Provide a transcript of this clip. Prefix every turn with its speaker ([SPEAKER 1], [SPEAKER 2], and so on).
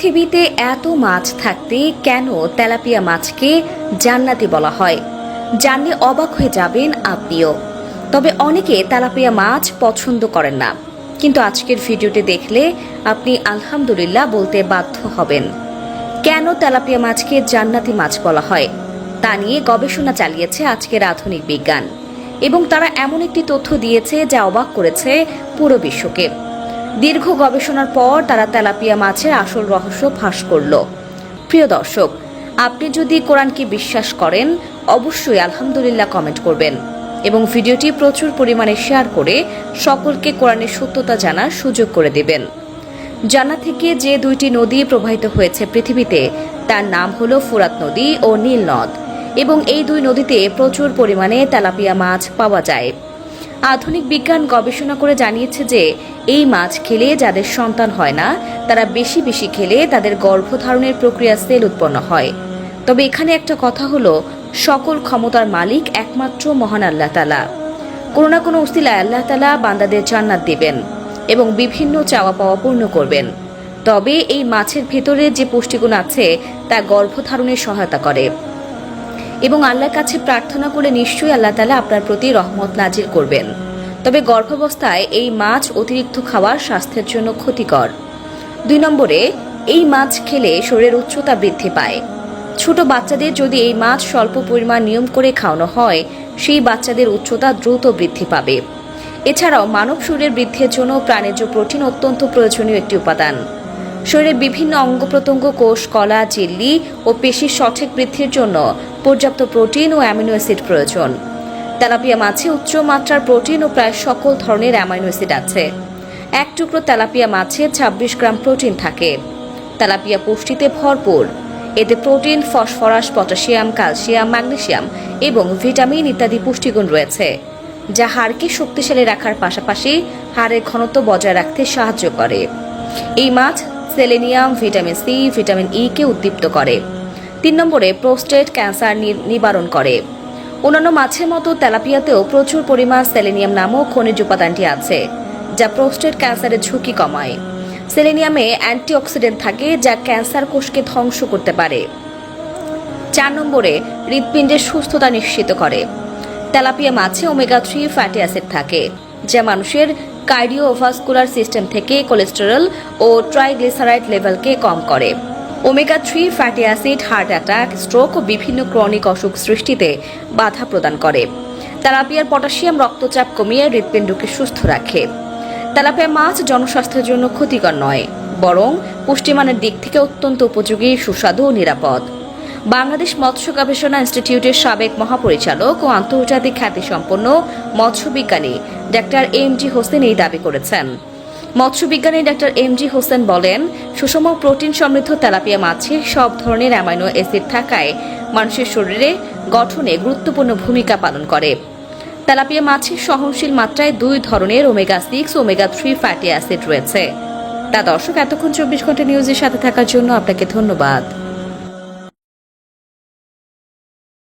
[SPEAKER 1] পৃথিবীতে এত মাছ থাকতে কেন তেলাপিয়া মাছকে জান্নাতি বলা হয়? জানলে অবাক হয়ে যাবেন আপনিও। তবে অনেকে তেলাপিয়া মাছ পছন্দ করেন না। কিন্তু আজকের ভিডিওটি দেখলে আপনি আলহামদুলিল্লাহ বলতে বাধ্য হবেন। কেন তেলাপিয়া মাছকে জান্নাতি মাছ বলা হয়? তা নিয়ে গবেষণা চালিয়েছে আজকের আধুনিক বিজ্ঞান। এবং তারা এমন একটি তথ্য দিয়েছে যা অবাক করেছে পুরো বিশ্বকে। দীর্ঘ গবেষণার পর তারা তেলাপিয়া মাছের আসল রহস্য ফাঁস করল। প্রিয় দর্শক, আপনি যদি কোরআনকে বিশ্বাস করেন, অবশ্যই আলহামদুলিল্লাহ কমেন্ট করবেন এবং ভিডিওটি প্রচুর পরিমাণে শেয়ার করে সকলকে কোরআনের সত্যতা জানার সুযোগ করে দেবেন। জানা থেকে যে দুইটি নদী প্রবাহিত হয়েছে পৃথিবীতে, তার নাম হলো ফুরাত নদী ও নীল নদ এবং এই দুই নদীতে প্রচুর পরিমাণে তেলাপিয়া মাছ পাওয়া যায়। আধুনিক বিজ্ঞান গবেষণা করে জানিয়েছে যে, এই মাছ খেলে যাদের সন্তান হয় না, তারা বেশি বেশি খেলে তাদের গর্ভধারণের প্রক্রিয়া সেল উৎপন্ন হয়। তবে এখানে একটা কথা হলো, সকল ক্ষমতার মালিক একমাত্র মহান আল্লাহ তালা কোনো না কোনো উস্তিলায় আল্লাহ তালা বান্দাদের জান্নাত দেবেন এবং বিভিন্ন চাওয়া পাওয়া পূর্ণ করবেন। তবে এই মাছের ভেতরে যে পুষ্টিগুণ আছে, তা গর্ভধারণে সহায়তা করে। এবং আল্লাহর কাছে প্রার্থনা করলে নিশ্চয়ই আল্লাহ তালা আপনার প্রতি রহমত নাজির করবেন। তবে গর্ভাবস্থায় এই মাছ অতিরিক্ত খাওয়ার স্বাস্থ্যের জন্য ক্ষতিকর। দুই নম্বরে, এই মাছ খেলে শরীরের উচ্চতা বৃদ্ধি পায়। ছোট বাচ্চাদের যদি এই মাছ স্বল্প পরিমাণ নিয়ম করে খাওয়ানো হয়, সেই বাচ্চাদের উচ্চতা দ্রুত বৃদ্ধি পাবে। এছাড়াও মানব শরীরের বৃদ্ধির জন্য প্রাণীজ প্রোটিন অত্যন্ত প্রয়োজনীয় একটি উপাদান। শরীরের বিভিন্ন অঙ্গ প্রত্যঙ্গ, কোষ, কলা চিল্লি ও পেশির সঠিক বৃদ্ধির জন্য পর্যাপ্ত প্রোটিন ও অ্যামিনো অ্যাসিড প্রয়োজন। তেলাপিয়া মাছে উচ্চ মাত্রার প্রোটিন ও প্রায় সকল ধরনের অ্যামাইনো অ্যাসিড আছে। এক টুকরো তেলাপিয়া মাছে ২৬ গ্রাম প্রোটিন থাকে। তেলাপিয়া পুষ্টিতে ভরপুর। এতে protein, phosphorus, potassium, calcium, magnesium এবং ভিটামিন ইত্যাদি পুষ্টিগুণ রয়েছে, যা হাড়কে শক্তিশালী রাখার পাশাপাশি হাড়ের ঘনত্ব বজায় রাখতে সাহায্য করে। এই মাছ selenium, vitamin C, vitamin E কে উদ্দীপ্ত করে। তিন নম্বরে প্রোস্টেট ক্যান্সার নিবারণ করে। অন্যান্য মাছের মতো তেলাপিয়াতেও প্রচুর পরিমাণ সেলেনিয়াম নামক খনিজ উপাদানটি আছে, যা প্রোস্টেট ক্যান্সারের ঝুঁকি কমায়। সেলেনিয়ামে অ্যান্টিঅক্সিডেন্ট থাকে যা ক্যান্সার কোষকে ধ্বংস করতে পারে। চার নম্বরে হৃৎপিণ্ডের সুস্থতা নিশ্চিত করে। তেলাপিয়া মাছে ওমেগা থ্রি ফ্যাটি অ্যাসিড থাকে, যা মানুষের কার্ডিওভাস্কুলার সিস্টেম থেকে কোলেস্টেরল ও ট্রাইগ্লিসারাইড লেভেলকে কম করে। Omega three fatty acid, heart attack, stroke ও বিভিন্ন ক্রনিক অসুখ সৃষ্টিতে বাধা প্রদান করে। তেলাপিয়ার পটাশিয়াম রক্তচাপ কমিয়ে হৃৎপিণ্ডকে সুস্থ রাখে। তেলাপিয়া মাছ জনস্বাস্থ্যের জন্য ক্ষতিকর নয়, বরং পুষ্টিমানের দিক থেকে অত্যন্ত উপযোগী, সুস্বাদু ও নিরাপদ। বাংলাদেশ মৎস্য গবেষণা ইনস্টিটিউটের সাবেক মহাপরিচালক ও আন্তর্জাতিক খ্যাতিসম্পন্ন মৎস্যবিজ্ঞানী ডাক্তার এম জি হোসেন এই দাবি করেছেন। মৎস্যবিজ্ঞানী ডাক্তার এম জি হোসেন বলেন, সুষম প্রোটিন সমৃদ্ধ তেলাপিয়া মাছে সব ধরনের অ্যামাইনো অ্যাসিড থাকায় মানুষের শরীরে গঠনে গুরুত্বপূর্ণ ভূমিকা পালন করে। তেলাপিয়া মাছের সহনশীল মাত্রায় দুই ধরনের omega six, omega three fatty acid রয়েছে। তা দর্শক, এতক্ষণ চব্বিশ ঘণ্টা নিউজের সাথে থাকার জন্য আপনাকে ধন্যবাদ।